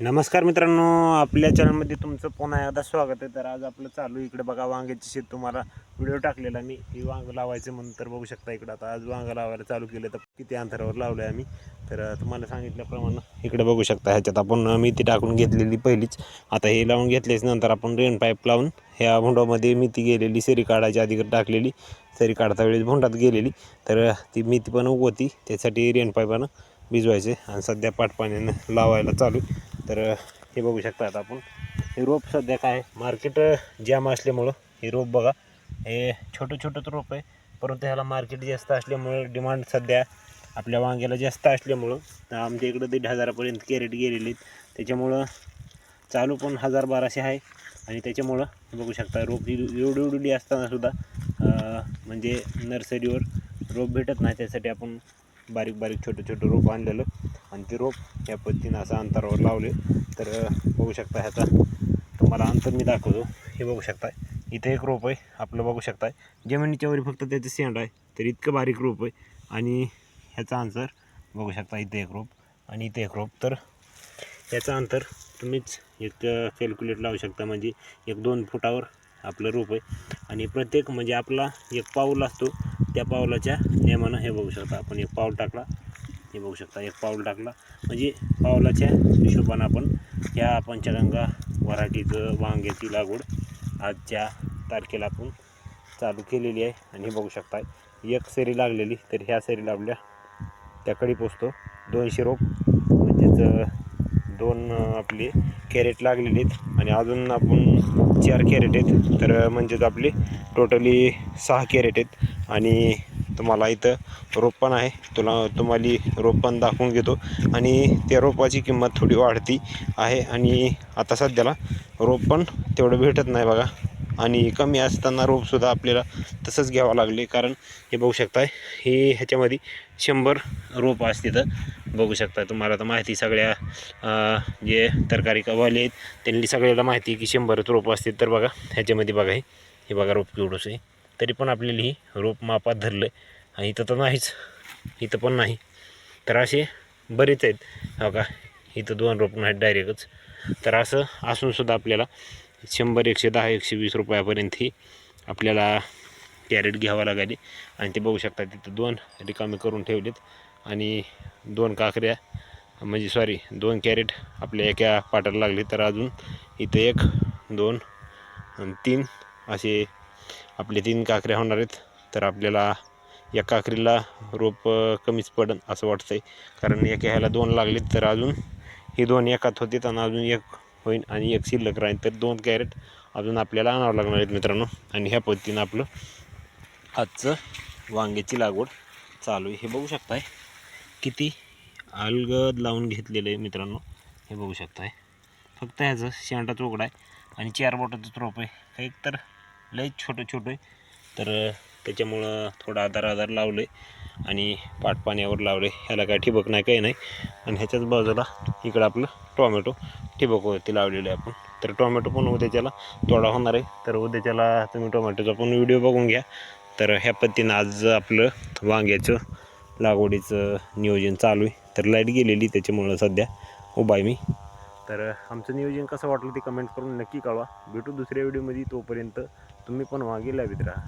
नमस्कार मित्रांनो आपल्या चॅनलमध्ये तुमचं पुन्हा एकदा स्वागत आहे. तर आज आपलं चालू आहे. इकडे बघा वांग्याची शेत तुम्हाला व्हिडिओ टाकलेला मी. ही वांग लावायचं म्हणून तर बघू शकता इकडं. आता आज वांग लावायला चालू केलं तर किती अंतरावर लावलं आहे आम्ही. तर तुम्हाला सांगितल्याप्रमाणे इकडे बघू शकता. ह्याच्यात आपण मी मेथी टाकून घेतलेली पहिलीच. आता हे लावून घेतल्याच नंतर आपण रेन पाईप लावून ह्या भोंडामध्ये मेथी गेलेली सरी काढायची आधी टाकलेली सरी काढता वेळेस भोंडात गेलेली. तर ती मेथी पण उगवती. त्यासाठी रेन पाईपानं भिजवायचे. आणि सध्या पाटपाण्यानं लावायला चालू तर हे बघू शकता आता आपण. हे रोप सध्या काय मार्केट जाम असल्यामुळं हे रोप बघा. हे छोटं छोटंच रोप आहे. परंतु ह्याला मार्केट जास्त असल्यामुळं डिमांड सध्या आपल्या वांग्याला जास्त असल्यामुळं तर आमच्या इकडं दीड हजारापर्यंत कॅरेट गेलेले आहेत. त्याच्यामुळं चालू पण हजार बाराशे आहे. आणि त्याच्यामुळं बघू शकता रोप एवढी एवढी असताना सुद्धा म्हणजे नर्सरीवर रोप भेटत नाही. त्यासाठी आपण बारीक बारीक छोटं छोटं रोप आणलेलं. आणि ते रोप या पद्धतीनं असं अंतरावर लावले. तर बघू शकता ह्याचा तुम्हाला अंतर मी दाखवतो. हे बघू शकताय. इथं एक रोप आहे. आपलं बघू शकताय. जमिनीच्यावर फक्त त्याचं सेंड आहे. तर इतकं बारीक रोप आहे. आणि ह्याचा अंतर बघू शकता इथे एक रोप आणि इथे एक रोप तर याचं अंतर तुम्हीच एक कॅल्क्युलेट लावू शकता. म्हणजे एक दोन फुटावर आपलं रोप आहे. आणि प्रत्येक म्हणजे आपला एक पाऊल असतो. त्या पावलाच्या नियमानं हे बघू शकता. आपण एक पाऊल टाकला. हे बघू शकता एक पाऊल टाकला. म्हणजे पावलाच्या हिशोबानं आपण ह्या पंचगंगा वराठीचं वांग्याची लागवड आजच्या तारखेला आपण चालू केलेली आहे. आणि हे बघू शकता एक सरी लागलेली तर ह्या सरी लावल्या त्याकडे पोचतो. दोनशे रोप म्हणजेच दोन आपले कॅरेट लागलेले आहेत. आणि अजून आपण चार कॅरेट आहेत. तर म्हणजेच आपले टोटली सहा कॅरेट आहेत. आणि तुम्हाला इथं रोप पण आहे. तुला तुम्हाला रोप पण दाखवून घेतो. आणि त्या रोपाची किंमत थोडी वाढती आहे आणि आता सध्याला रोप पण तेवढं भेटत नाही बघा. आणि कमी असताना रोपसुद्धा आपल्याला तसंच घ्यावं लागले. कारण हे बघू शकताय हे ह्याच्यामध्ये शंभर रोप असते तर बघू शकता तुम्हाला तर माहिती सगळ्या जे तरकारी कवाले आहेत त्यांनी सगळ्याला माहिती की शंभरच रोप असते. तर बघा ह्याच्यामध्ये बघा हे. हे बघा रोप केवढंच आहे. तरी पण आपल्याला ही रोप मापात धरलं आहे आणि इथं तर नाहीच. इथं पण नाही. तर असे बरेच आहेत. हो का? इथं दोन रोप नाहीत डायरेक्टच. तर असं असूनसुद्धा आपल्याला शंभर एकशे दहा एकशे वीस रुपयापर्यंत ही आपल्याला कॅरेट घ्यावं लागेल आणि ते बघू शकता तिथं दोन रिकामे करून ठेवलेत. आणि दोन काकऱ्या म्हणजे सॉरी दोन कॅरेट आपल्या एका पाटाला लागले. तर अजून इथं एक दोन तीन असे आपले तीन काकऱ्या होणार आहेत तर आपल्याला या काकरीला रोप कमीच पडन असं वाटतंय. कारण एका ह्याला दोन लागलेत तर अजून हे दोन एकात होते आणि अजून एक होईल आणि एक शिल्लक राहील तर दोन कॅरेट अजून आपल्याला आणावं लागणार आहेत मित्रांनो. आणि ह्या पद्धतीनं आपलं आजचं वांग्याची लागवड चालू आहे. हे बघू शकताय किती अलगद लावून घेतलेलं आहे मित्रांनो. हे बघू शकताय. फक्त ह्याचं शेंडा उघडा आहे आणि चार बोटाचंच रोप आहे. एकतर लय लई छोटं छोटं. आहे तर त्याच्यामुळं थोडं आधार आधार लावलं आहे आणि पाटपाण्यावर लावलं आहे ह्याला काय ठिबक नाही काही नाही. आणि ह्याच्याच बाजूला इकडं आपलं टॉमॅटो ठिबकवरती लावलेलं आहे आपण. तर टॉमॅटो पण उद्याच्याला तोडा होणार आहे. तर उद्याच्याला तुम्ही टोमॅटोचा पण व्हिडिओ बघून घ्या. तर ह्या पद्धतीनं आज आपलं वांग्याचं लागवडीचं नियोजन चालू आहे. तर लाइट गेलेली त्याच्यामुळं सध्या उभा आहे मी. तर आमचं नियोजन कसं वाटलं ते कमेंट करून नक्की कळवा. भेटू दुसऱ्या व्हिडिओमध्ये तोपर्यंत तुम्ही पण वांगे लावित राहा.